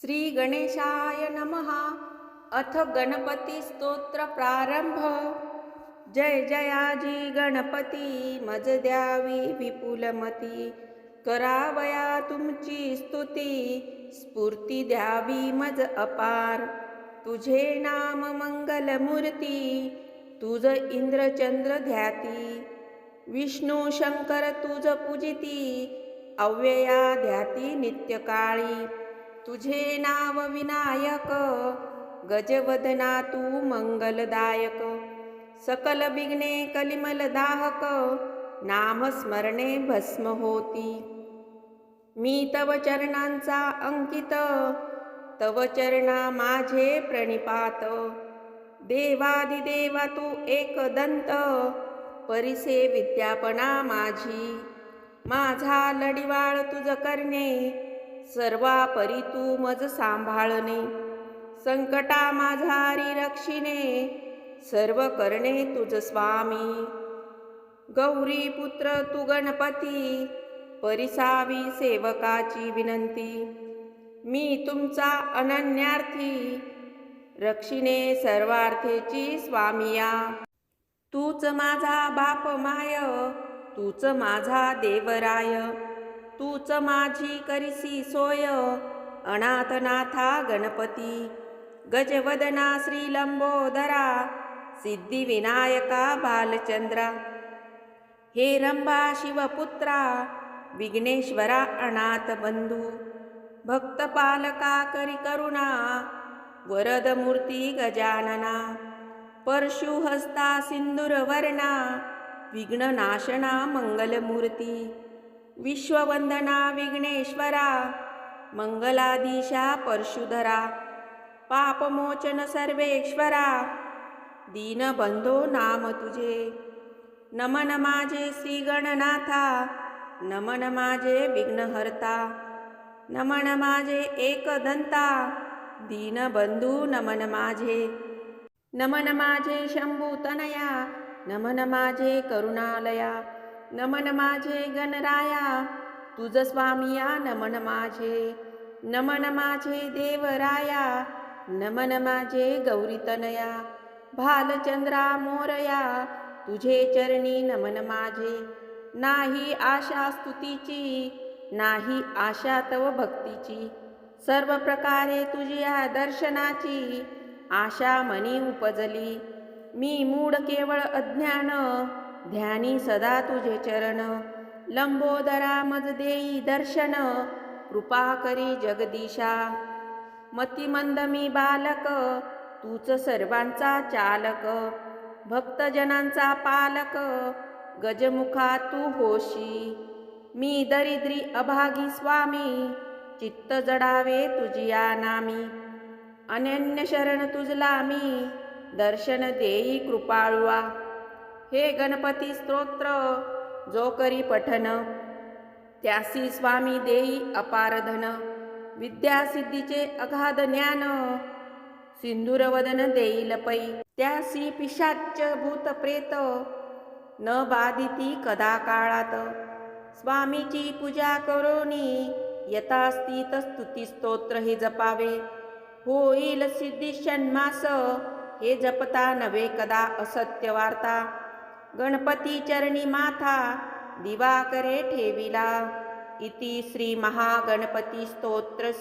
श्री गणेशाय नमः. अथ गणपती स्तोत्र प्रारंभ. जय जयाजी गणपती मज द्यावी विपुलमती. करावया तुमची स्तुती स्फूर्ती द्यावी मज अपार. तुझे नाम मंगलमूर्ती तुझ इंद्रचंद्र ध्याती. विष्णू शंकर तुझ पूजिती अव्यया ध्याती नित्यकाळी. तुझे नाव विनायक गजवदना तू मंगलदायक. सकल विघ्ने कलिमल दाहक नामस्मरणे भस्म होती. मी तव चरणांचा अंकित तव चरणा माझे प्रणिपात. देवादिदेवा तू एक दंत परिसे विद्यापना माझी. माझा लढिवाळ तुझ करणे सर्वा परी तू मज सांभाळणे. संकटा माझारी रक्षिणे. सर्व करणे तुझ स्वामी. गौरी पुत्र तू गणपती. परिसावी सेवकाची विनंती. मी तुमचा अनन्यार्थी. रक्षिणे सर्वार्थेची स्वामिया. तूच माझा बाप माय. तूच माझा देवराय. तूच माझी करिसी सोय. अनाथनाथा गणपती गजवदना श्रीलंबोदरा सिद्धिविनायका बालचंद्रा. हे रंभा शिवपुत्रा विघ्नेश्वरा अनाथ बंधू भक्तपालका करी करुणा वरदमूर्ती गजानना परशुहस्ता सिंदूरवर्णा विघ्ननाशना मंगलमूर्ती. विश्ववंदना विघ्नेश्वरा मंगलाधीशा परशुधरा पापमोचन सर्वेश्वरा दीनबंधो नाम तुझे। नमन माझे श्रीगणनाथा नमन माझे विघ्नहर्ता नमन माझे एकदंता दीनबंधू नमन माझे। नमन माझे शंभूतनया नमन माझे करुणालया नमन माझे गणराया तुझ स्वामिया नमन माझे. नमन माझे देवराया नमन माझे गौरीतनया भालचंद्रा मोरया तुझे चरणी नमन माझे. नाही आशा स्तुतीची नाही आशा तव भक्तीची. सर्व प्रकारे तुझ्या दर्शनाची आशा मनी उपजली. मी मूड केवळ अज्ञान ध्यानी सदा तुझे चरण. लंबोदरा मज देई दर्शन. कृपा करी जगदीशा. मतिमंद मी बालक तूच सर्वांचा चालक. भक्तजनांचा पालक गजमुखा तू होशी. मी दरिद्री अभागी स्वामी चित्त जडावे तुझिया नामी अनन्य शरण तुझला मी दर्शन देई कृपाळुआ. हे गणपती स्तोत्र जो करी पठन त्यासी स्वामी देई अपारधन विद्यासिद्धीचे अगाध ज्ञान सिंदूरवदन देईल पै त्यासी पिशाच भूत प्रेत न बाधिती कदा काळात. स्वामीची पूजा करोनी यथास्थित स्तुती स्तोत्र हे जपावे. होईल सिद्धी षण्मास हे जपता नव्हे कदा असत्य वार्ता. गणपती चरणी माथा दिवाकरे ठेविला. इति श्री महागणपती स्तोत्र